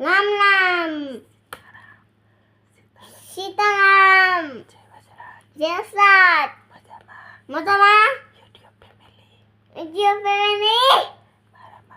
રામ રામ સીતારામ જય સાત મજામાં વીડિયો ફેમિલી મારા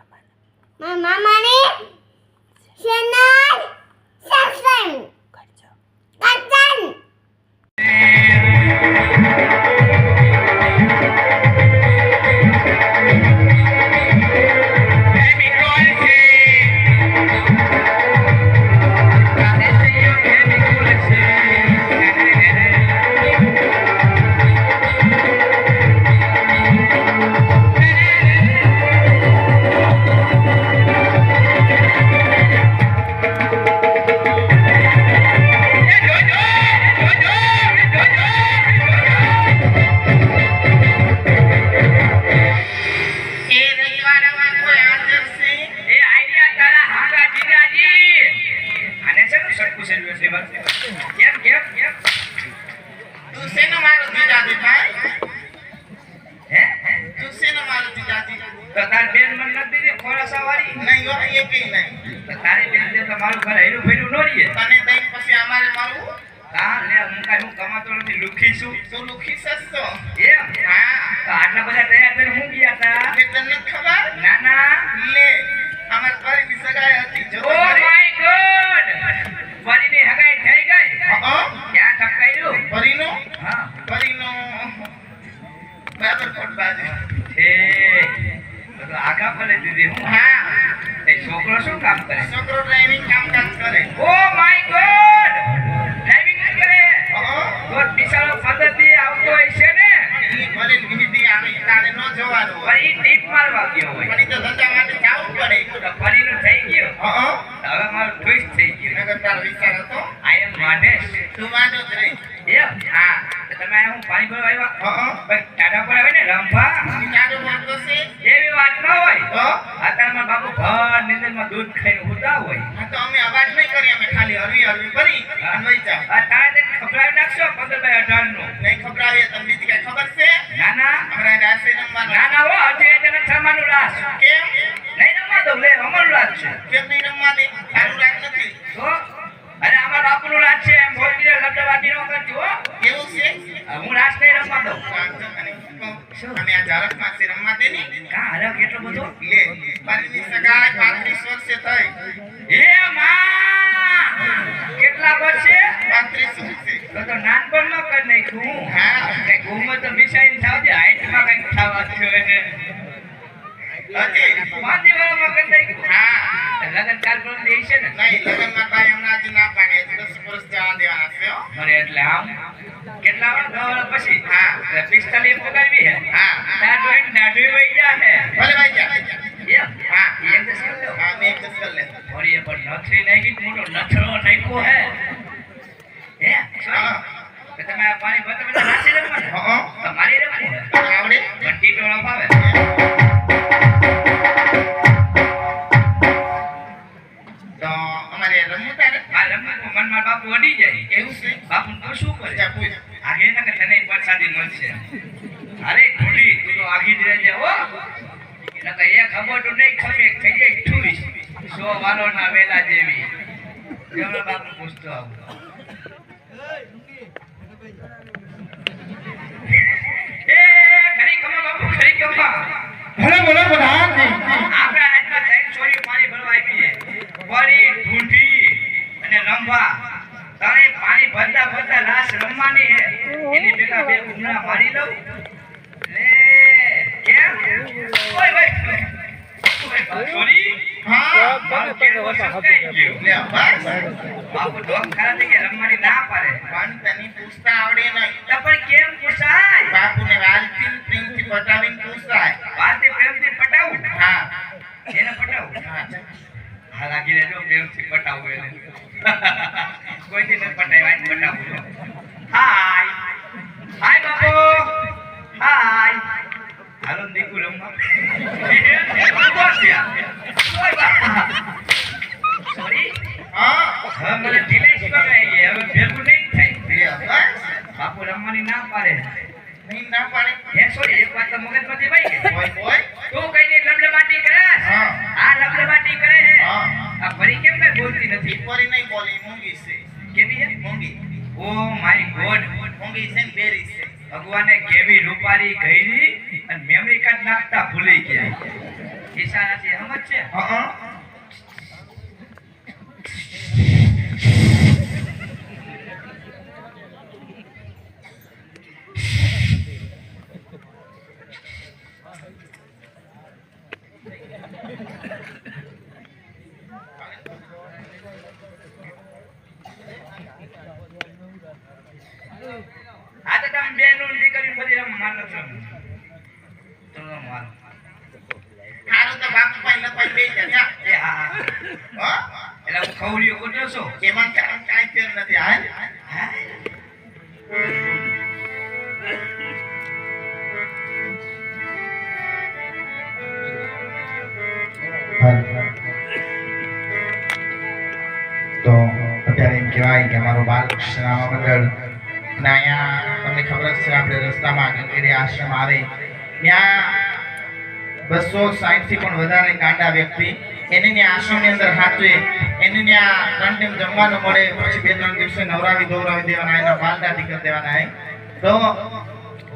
વાળી નહીં હો એ કઈ નહીં. તારી બેન દે મારું ઘર હેરું ફેરું નો રહીએ તને દઈ પછી અમારે મારું હા લે હું કાંઈ હું કમાતો નથી લુખી છું. તું લુખી સસ્તો એ હા. આટલા બધા તૈયાર થઈને હું ગયા તા? કે તને ખબર? ના ના. લે અમાર ફરીની સગાઈ હતી. જો ઓ માય ગોડ વાલીની હગાઈ થઈ ગઈ હા ક્યાં ટપકાયું ફરીનો હા ફરીનો બરાબર કોટ બાજુ એ તો તો આગા ભલે દીધી હું હા એ છોકરો શું કામ કરે છોકરો ડ્રાઇવિંગ કામકાજ કરે ઓ માય ગોડ ડ્રાઇવિંગ કરે હા તો બિચારો પદ્ધતિ આવતો હોય છે ને ઈ ફરીને કીધી આવી તારે ન જવાનું હોય. પણ ઈ ટીપ મારવા ગયો હોય. પણ તો ધંધા માટે જવું પડે. તો ફરીનું થઈ ગયું? હવે મારું ટ્વિસ્ટ થઈ ગયું. નગર તારો વિચાર હતો. આઈ એમ માનેશ તું જ હા. તમે હું પાણી ભરવા આવ્યા? ટાટા પર આવે ને એટલો લે પાણીની સગાઈ પાંત્રીસ વર્ષે થઈ હે માં કેટલા વર્ષે? પાંત્રીસ વર્ષે. તો નાનપણમાં કરી નાખ્યું. હા. કઈ ઘઉંમાં તો મિસાઈને થાવજે હાઈટમાં કંઈક થવા થયો એને કરી નાખ્યું. હા. લગન કાર્યક્રમ દે છે ને. નહીં લગ્નમાં અરે એટલે આમ. કેટલા વાર દવા પછી? હા. પિસ્તાલીસ પગારવી હે હા દાઢી દાઢી વહી ગયા હે ભલે ભાઈ ગયા. હા એક દસ કરી દો હા મેં એક દસ કરી લે. વળી એ પણ નથરી નાખી મોટો નથરો નાખ્યો હે? હે. તમે પાણી ભરતા બધા નાસી તમારી રમવાની નકર નહીં ખમે થઈ જાય ઠુઈ સો વાલો ના વેલા જેવી. જેવડો બાપુ પૂછતો આવતો એ ખરી ખમા બાપુ ખરી ખમા ભલે ભલે પ્રધાનજી આપણા હાથમાં ત્રણ છોરીઓ પાણી ભરવા આવી છે વળી ઢૂંઢી અને લંબા તારે પાણી ભરતા ભરતા લાશ રમવાની એની ભેગા બે મારી લઉં. લે કેમ? ઓય ભાઈ છોરી હા. મારું કેળું સકાઈ ગયું. લે બસ બાપુ ઢોંગ ખરા થઈ રમવાની ના પાડે પણ તને પૂછતા ભગવાને કેવી રૂપારી ગઈરી અને મેમરી કાર્ડ નાખતા ભૂલી ગયા. ઈશારાથી સમજ છે હા. તો બાપુ હા તો અત્યારે કહેવાય કે અમારું બાલકૃષ્ણ મંડળ અને અહીંયા તમને ખબર છે, આપણે રસ્તામાં ગંગેરી આશ્રમ આવે. ત્યાં બસો સાહીઠથી પણ વધારે ગાંડા વ્યક્તિ એને ત્યાં આશ્રમની અંદર હાચવે. એને ત્યાં ત્રણ ટાઈમ જમવાનું મળે, પછી બે ત્રણ દિવસે નવરાવી દોરાવી દેવાના, એના બાલદાદી કરી દેવાના તો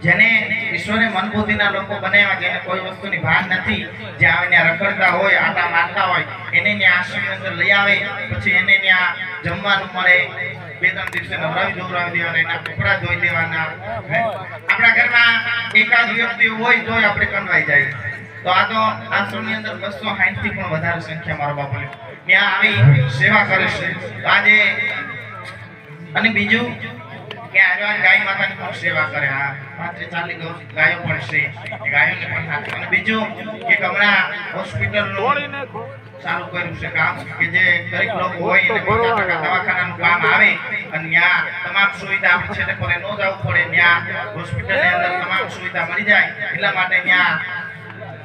જેને ઈશ્વરે મનબુદ્ધિના લોકો બનાવ્યા જેને કોઈ વસ્તુની ભાન નથી. જે આવીને રખડતા હોય, આટા મારતા હોય, એને ત્યાં આશ્રમની અંદર લઈ આવે, પછી એને ત્યાં જમવાનું મળે. બે ત્રણ દિવસે નવરાવી દોરાવી દેવાના, એના કપડા ધોઈ દેવાના. આપણા ઘરમાં એકાદ વ્યક્તિ હોય તોય આપણે કનવાઈ જાય. તો આ તો આશ્રમની અંદર બસો સાઠ પણ વધારે સંખ્યા મારો બાપુ ત્યાં આવી સેવા કરે છે. આજે અને બીજું કે આજવાન ગાય માતાની પણ સેવા કરે આ પાંત્રીસ ચાલી ગાયો પણ છે. ગાયોને પણ હાથ અને બીજું કે હમણાં હોસ્પિટલનું સારું કર્યું છે કામ કે જે દરેક લોકો હોય એને પચાસ ટકા દવાખાનાનું કામ આવે અને ત્યાં તમામ સુવિધા આપણે છેલ્લે પર ન જવું પડે ત્યાં હોસ્પિટલની અંદર તમામ સુવિધા મળી જાય એટલા માટે ત્યાં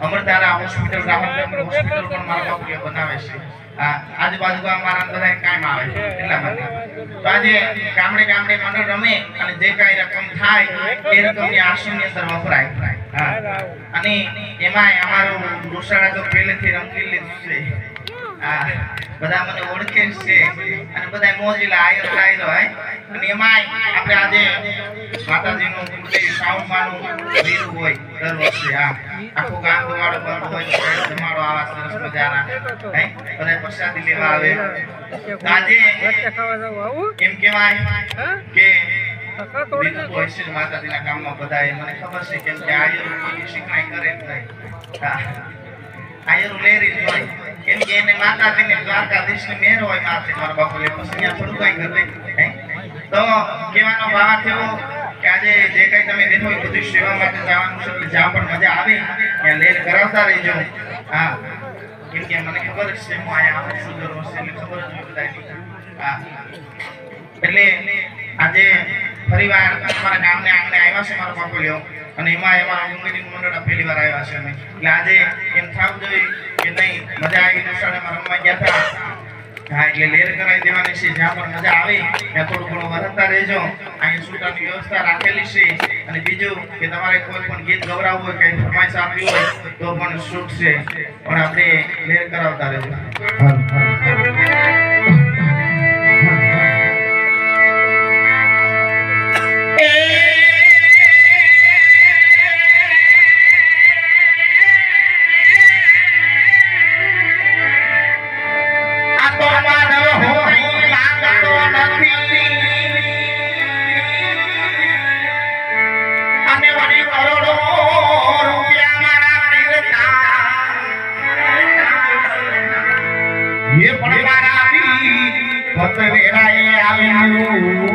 અમરધારા હોસ્પિટલ રાહતનગર હોસ્પિટલ પણ મારા બાપુએ બનાવે છે. આ આજુબાજુ ગામવાળા બધા કામ આવે છે. એટલા માટે. તો આજે ગામડે ગામડે મંડળ રમે અને જે કાંઈ રકમ થાય એ રકમની આશ્રમની અંદર વપરાય. અને એમાંય અમારું ડોસાડા તો પહેલેથી રંગીલી લીધું છે. બધા મને ઓળખે છે. અને બધા મોજીલા આયર થાય હે. અને એમાંય આપણે આજે માતાજીનું કુળદેવી સાઉન્ડમાંનું લીલું હોય, દર વર્ષે હા આખું ગામ ધુમાડો બંધ હોય, તો સાઈડ આવા સરસ મજાના, હે? બધા પ્રસાદી લેવા આવે. આજે એમ કહેવાય કે માતાજીના કામમાં બધા મને ખબર છે કેમ કે આયર કોઈ શીખણાઈ કરે જ નહીં. હા. આયર લેરી જ હોય. કેમ કે એને માતાજીને દ્વારકાધીશની મેર હોય મારા બાપુ લે પછી અહીંયા થોડું કઈ કરે? તો કહેવાનો ભાવ થયો કે આજે જે કઈ તમે દેખો એ બધી સેવા માટે જવાનું છે, એટલે જ્યાં પણ મજા આવે, ત્યાં લેર કરાવતા રહેજો. હા. કેમ કે મને ખબર છે, હું અહીંયા આવું છું દર વર્ષે એટલે ખબર જ બધાની. હા. એટલે આજે ફરીવાર અમારા ગામને આંગણે આવ્યા છે, મારો બાપુ લ્યો. અને એમાં એમાં અંગની મંડળ પહેલી વાર આવ્યા છે અમે. એટલે આજે એમ થવું જોઈએ કે નહીં, મજા આવી દોસાડામાં રમવા ગયા હતા. હા એટલે લેર કરાવી દેવાની છે, જ્યાં પણ મજા આવે, ત્યાં થોડું ઘણું વરસતા રહેજો. અહીં સુતાની વ્યવસ્થા રાખેલી છે. અને બીજું કે તમારે કોઈ પણ ગીત ગવરાવવું હોય, કઈ ફરમાઈશ આપવી હોય, તો પણ સુખ છે. પણ આપણે લેર કરાવતા રહેજો એ